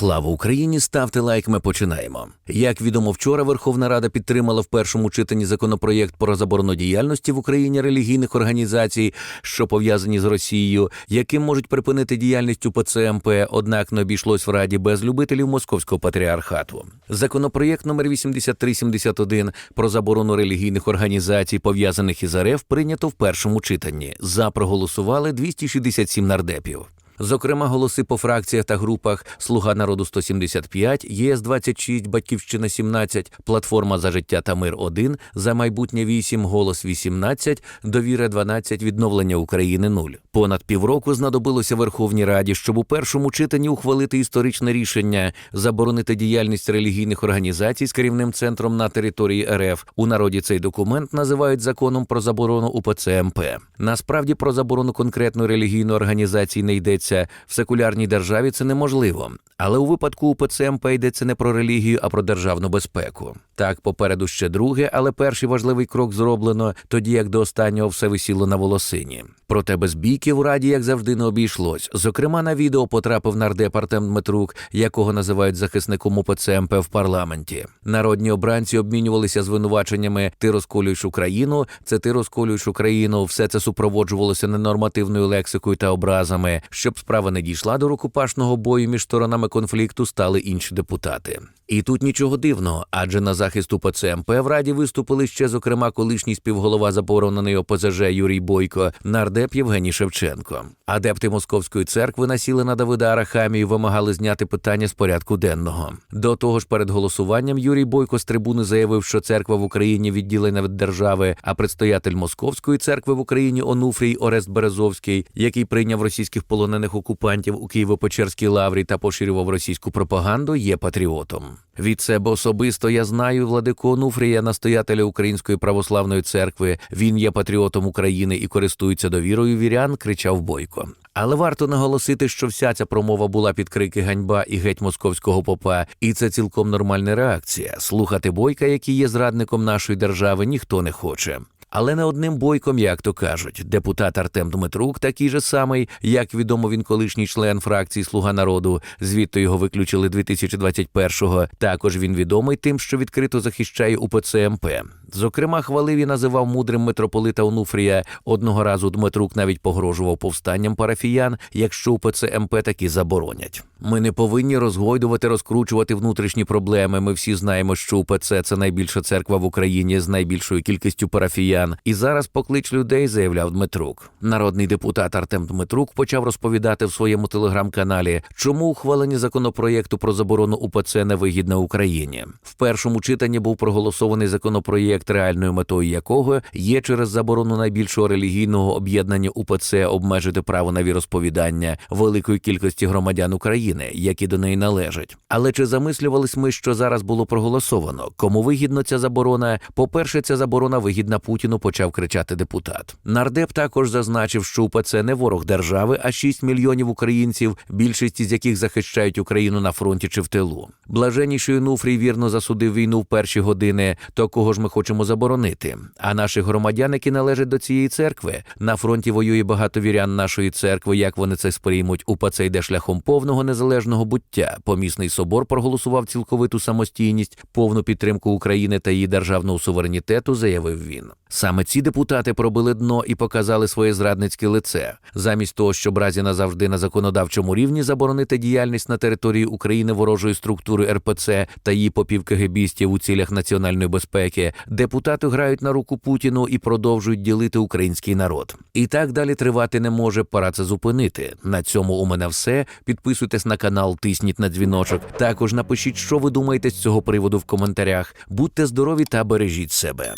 Слава Україні! Ставте лайк. Ми починаємо. Як відомо, вчора Верховна Рада підтримала в першому читанні законопроєкт про заборону діяльності в Україні релігійних організацій, що пов'язані з Росією, яким можуть припинити діяльність УПЦ МП, однак не обійшлось в Раді без любителів московського патріархату. Законопроєкт номер 8371 про заборону релігійних організацій, пов'язаних із РФ, прийнято в першому читанні. За проголосували 267 нардепів. Зокрема, голоси по фракціях та групах Слуга народу 175, ЄС 26, Батьківщина 17, Платформа за життя та мир 1, За майбутнє 8, Голос 18, Довіра 12, Відновлення України 0. Понад півроку знадобилося Верховній Раді, щоб у першому читанні ухвалити історичне рішення заборонити діяльність релігійних організацій з керівним центром на території РФ. У народі цей документ називають законом про заборону УПЦ МП. Насправді про заборону конкретної релігійної організації не йдеться. В секулярній державі це неможливо. Але у випадку УПЦ МП йдеться не про релігію, а про державну безпеку. Так, попереду ще друге, але перший важливий крок зроблено, тоді як до останнього все висіло на волосині. Проте без бійки в раді, як завжди, не обійшлось. Зокрема, на відео потрапив нардеп Артем Дмитрук, якого називають захисником УПЦ МП в парламенті. Народні обранці обмінювалися звинуваченнями Ти розколюєш Україну, це ти розколюєш Україну. Все це супроводжувалося ненормативною лексикою та образами. Щоб справа не дійшла до рукопашного бою між сторонами конфлікту, стали інші депутати. І тут нічого дивного, адже на захист УПЦ МП в раді виступили ще, зокрема, колишній співголова забороненої ОПЗЖ Юрій Бойко, нардеп Євгеній Шевченко. Адепти Московської церкви насіли на Давида Арахамію, вимагали зняти питання з порядку денного. До того ж, перед голосуванням Юрій Бойко з трибуни заявив, що церква в Україні відділена від держави, а предстоятель Московської церкви в Україні Онуфрій Орест Березовський, який прийняв російських полонених окупантів у Києво-Печерській лаврі та поширював російську пропаганду, є патріотом. Від себе особисто я знаю владику Онуфрія, настоятеля Української православної церкви. Він є патріотом України і користується довірою вірян, кричав Бойко. Але варто наголосити, що вся ця промова була під крики ганьба і геть московського попа, і це цілком нормальна реакція. Слухати бойка, який є зрадником нашої держави, ніхто не хоче. Але не одним бойком, як то кажуть, депутат Артем Дмитрук, такий же самий, як відомо, він колишній член фракції Слуга народу. Звідти його виключили 2021-го. Також він відомий тим, що відкрито захищає УПЦ МП. Зокрема, хвалив і називав мудрим митрополита Онуфрія. Одного разу Дмитрук навіть погрожував повстанням парафіян, якщо УПЦ МП таки заборонять. Ми не повинні розгойдувати, розкручувати внутрішні проблеми. Ми всі знаємо, що УПЦ – це найбільша церква в Україні з найбільшою кількістю парафіян. І зараз поклич людей, заявляв Дмитрук. Народний депутат Артем Дмитрук почав розповідати в своєму телеграм-каналі, чому ухвалення законопроєкту про заборону УПЦ невигідне Україні. В першому читанні був проголосований законопроєкт, реальною метою якого є через заборону найбільшого релігійного об'єднання УПЦ обмежити право на віросповідання великої кількості громадян України, які до неї належать. Але чи замислювались ми, що зараз було проголосовано? Кому вигідно ця заборона? По-перше, ця заборона вигідна Путіну, почав кричати депутат. Нардеп також зазначив, що УПЦ не ворог держави, а 6 мільйонів українців, більшість із яких захищають Україну на фронті чи в тилу. Блаженніший Онуфрій вірно засудив війну в перші години. То кого ж ми хочемо заборонити? А наших громадян, які належать до цієї церкви, на фронті воює багато вірян нашої церкви. Як вони це сприймуть? УПЦ йде шляхом повного незалежного буття. Помісний собор проголосував цілковиту самостійність, повну підтримку України та її державного суверенітету, заявив він. Саме ці депутати пробили дно і показали своє зрадницьке лице. Замість того, щоб разі назавжди на законодавчому рівні заборонити діяльність на території України ворожої структури РПЦ та її попівкагебістів у цілях національної безпеки, депутати грають на руку Путіну і продовжують ділити український народ. І так далі тривати не може. Пора це зупинити. На цьому у мене все. Підписуйтесь на канал, тисніть на дзвіночок. Також напишіть, що ви думаєте з цього приводу в коментарях. Будьте здорові та бережіть себе.